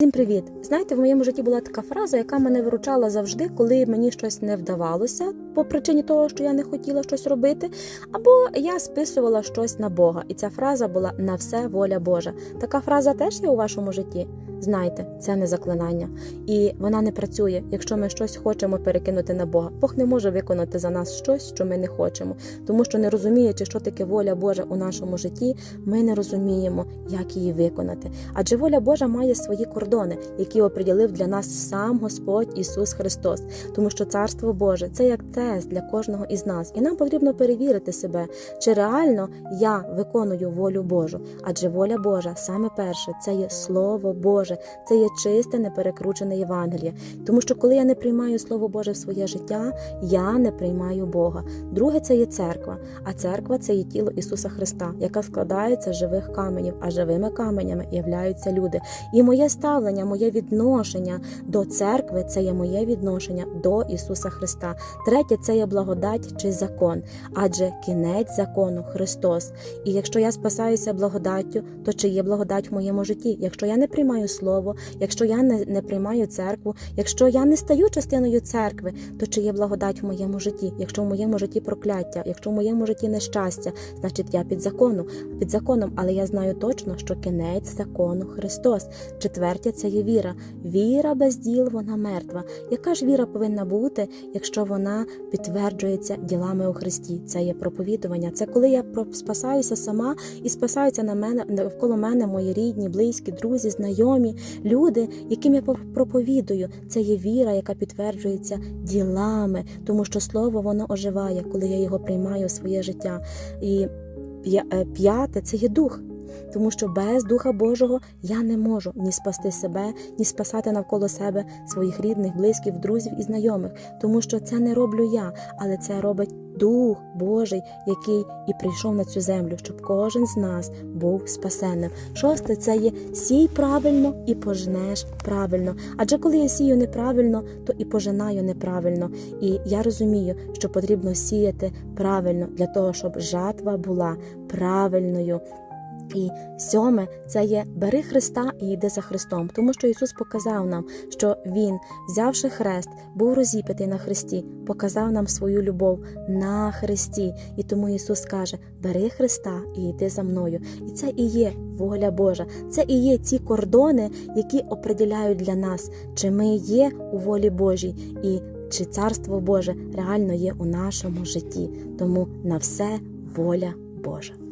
Всім привіт! Знаєте, в моєму житті була така фраза, яка мене виручала завжди, коли мені щось не вдавалося по причині того, що я не хотіла щось робити, або я списувала щось на Бога. І ця фраза була на все воля Божа. Така фраза теж є у вашому житті. Знайте, це не заклинання, і вона не працює, якщо ми щось хочемо перекинути на Бога. Бог не може виконати за нас щось, що ми не хочемо, тому що не розуміючи, що таке воля Божа у нашому житті, ми не розуміємо, як її виконати. Адже воля Божа має свої кордони, які оприділив для нас сам Господь Ісус Христос, тому що Царство Боже це як тест для кожного із нас, і нам потрібно перевірити себе, чи реально я виконую волю Божу. Адже воля Божа саме перше це є Слово Боже, це є чисте, неперекручене Євангеліє. Тому що коли я не приймаю Слово Боже в своє життя, я не приймаю Бога. Друге це є церква, а церква це є тіло Ісуса Христа, яка складається з живих каменів, а живими каменями являються люди. І моє ставлення, моє відношення до церкви це є моє відношення до Ісуса Христа. Третє це є благодать чи закон, адже кінець закону Христос. І якщо я спасаюся благодаттю, то чи є благодать в моєму житті? Якщо я не приймаю слово, якщо я не, не приймаю церкву, якщо я не стаю частиною церкви, то чи є благодать в моєму житті? Якщо в моєму житті прокляття, якщо в моєму житті нещастя, значить я під законом, під законом, але я знаю точно, що кінець закону Христос. Четверте це є віра. Віра без діл вона мертва. Яка ж віра повинна бути, якщо вона підтверджується ділами у Христі? Це є проповідування. Це коли я спасаюся сама і спасаються на мене навколо мене мої рідні, близькі, друзі, знайомі, люди, яким я пов- проповідую. Це є віра, яка підтверджується ділами, тому що слово воно оживає, коли я його приймаю в своє життя. І е, п'яте це є дух. Тому що без Духа Божого я не можу ні спасти себе, ні спасати навколо себе своїх рідних, близьких, друзів і знайомих, тому що це не роблю я, але це робить Дух Божий, який і прийшов на цю землю, щоб кожен з нас був спасенним. Шосте це є сій правильно і пожнеш правильно. Адже коли я сію неправильно, то і пожинаю неправильно. І я розумію, що потрібно сіяти правильно для того, щоб жатва була правильною. І сьоме це є бери Христа і йди за Христом, тому що Ісус показав нам, що Він, взявши хрест, був розіп'ятий на хресті, показав нам свою любов на хресті. І тому Ісус каже: Бери Христа і йди за мною. І це і є воля Божа, це і є ці кордони, які определяють для нас, чи ми є у волі Божій і чи Царство Боже реально є у нашому житті. Тому на все воля Божа.